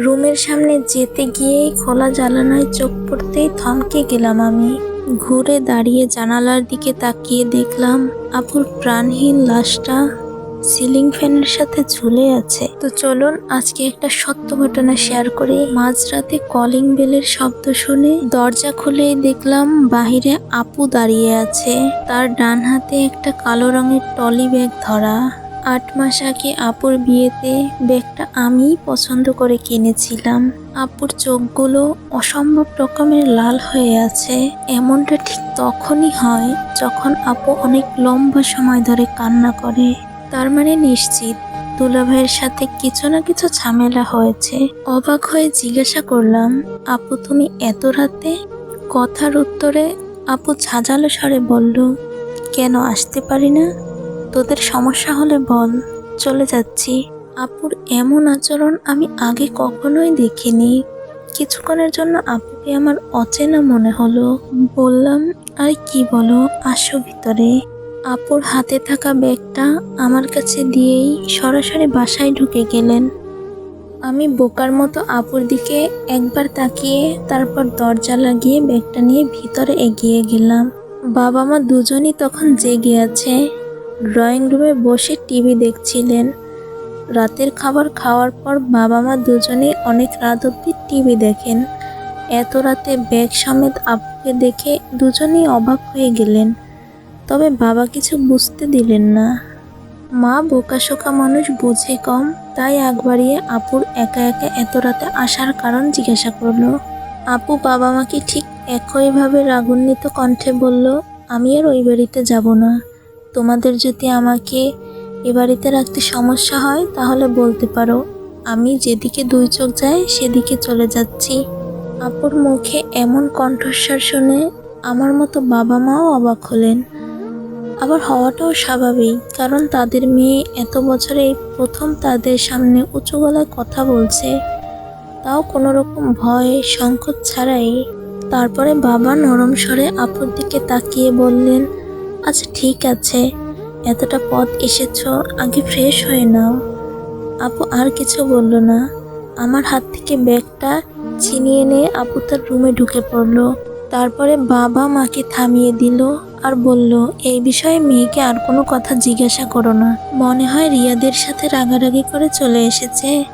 রুমের সামনে যেতে গিয়েই খোলা জ্বালানায় চোখ পড়তেই থমকে গেলাম আমি। ঘুরে দাঁড়িয়ে জানালার দিকে তাকিয়ে দেখলাম আপুর প্রাণহীন লাশটা সিলিং ফ্যানের সাথে ঝুলে আছে। তো চলুন আজকে একটা সত্য ঘটনা শেয়ার করি। মাঝরাতে কলিং বেলের শব্দ শুনে দরজা খুলেই দেখলাম বাহিরে আপু দাঁড়িয়ে আছে। তার ডান হাতে একটা কালো রঙের টলি ব্যাগ ধরা। আট মাস আগে আপুর বিয়েতে ব্যাগটা আমিই পছন্দ করে কিনেছিলাম। আপুর চোখগুলো অসম্ভব রকমের লাল হয়ে আছে। এমনটা ঠিক তখনই হয় যখন আপু অনেক লম্বা সময় ধরে কান্না করে। তার মানে নিশ্চিত, দুলাভাইয়ের সাথে কিছু না কিছু ঝামেলা হয়েছে। অবাক হয়ে জিজ্ঞাসা করলাম, আপু, তুমি এত রাতে? কথার উত্তরে আপু ঝাঁঝালো স্বরে বলল, কেন আসতে পারি না? তোদের সমস্যা হলে বল। চলে যাচ্ছি। আপুর এমন আচরণ আমি আগে কখনোই দেখিনি। কিছুক্ষণের জন্য আপুকে আমার অচেনা মনে হলো। বললাম, আর কি বলো, আসো ভিতরে। আপুর হাতে থাকা ব্যাগটা আমার কাছে দিয়েই সরাসরি বাসায় ঢুকে গেলেন। আমি বোকার মতো আপুর দিকে একবার তাকিয়ে তারপর দরজা লাগিয়ে ব্যাগটা নিয়ে ভিতরে এগিয়ে গেলাম। বাবা মা দুজনই তখন জেগে আছে। ড্রয়িং রুমে বসে টিভি দেখছিলেন। রাতের খাবার খাওয়ার পর বাবা মা দুজনেই অনেক রাত অব্দি টিভি দেখেন। এত রাতে ব্যাগ সমেত আপুকে দেখে দুজনেই অবাক হয়ে গেলেন। তবে বাবা কিছু বুঝতে দিলেন না। মা বোকাশোকা মানুষ বুঝে কম, তাই আগ বাড়িয়ে আপুর একা একা এত রাতে আসার কারণ জিজ্ঞাসা করল। আপু বাবা মাকে ঠিক একইভাবে রাগান্বিত কণ্ঠে বলল, আমি আর ওই বাড়িতে যাব না। তোমাদের যদি আমাকে এ বাড়িতে রাখতে সমস্যা হয়, তাহলে বলতে পারো। আমি যেদিকে দুই চোখ যায়, সেদিকে চলে যাচ্ছি। আপুর মুখে এমন কণ্ঠস্বর শুনে আমার মতো বাবা মাও অবাক হলেন। আবার হওয়াটাও স্বাভাবিক, কারণ তাদের মেয়ে এত বছরে প্রথম তাদের সামনে উঁচু গলায় কথা বলছে। তাও কোনো রকম ভয় সংকট ছাড়াই। তারপরে বাবা নরম স্বরে আপুর দিকে তাকিয়ে বললেন আচ্ছা ঠিক আছে। এতটা পথ এসেছ, আগে ফ্রেশ হয়ে নাও। আপু আর কিছু বলল না। আমার হাত থেকে ব্যাগটা ছিনিয়ে নিয়ে আপু তার রুমে ঢুকে পড়ল। তারপরে বাবা মাকে থামিয়ে দিল আর বলল, এই বিষয়ে মেয়েকে আর কোনো কথা জিজ্ঞাসা করো না। মনে হয় রিয়াদের সাথে রাগারাগি করে চলে এসেছে।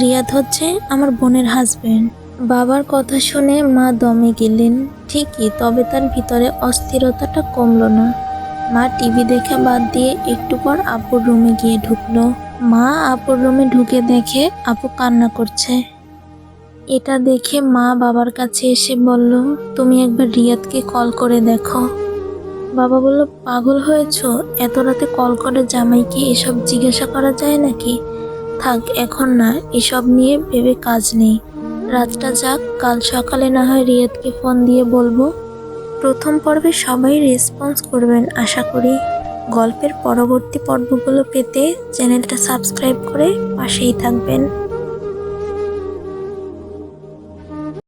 রিয়াদ হচ্ছে আমার বোনের হাজবেন্ড বাবার কথা শুনে মা দমে গেলেন। ঠিকই, তবে তার ভিতরে অস্থিরতাটা কমলো না। মা টিভি দেখা বাদ দিয়ে একটু পর আপুর রুমে গিয়ে ঢুকলো। মা আপুর রুমে ঢুকে দেখে আপু কান্না করছে। এটা দেখে মা বাবার কাছে এসে বলল, তুমি একবার রিয়াদকে কল করে দেখো। বাবা বলল, পাগল হয়েছো? এত রাতে কল করে জামাইকে এসব জিজ্ঞাসা করা যায় নাকি? থাক, এখন না, এসব নিয়ে ভেবে কাজ নেই। রাতটা যাক, কাল সকালে না হয় রিয়াদকে ফোন দিয়ে বলব। প্রথম পর্বে সবাই রেসপন্স করবেন, আশা করি। গল্পের পরবর্তী পর্বগুলো পেতে চ্যানেলটা সাবস্ক্রাইব করে পাশেই থাকবেন।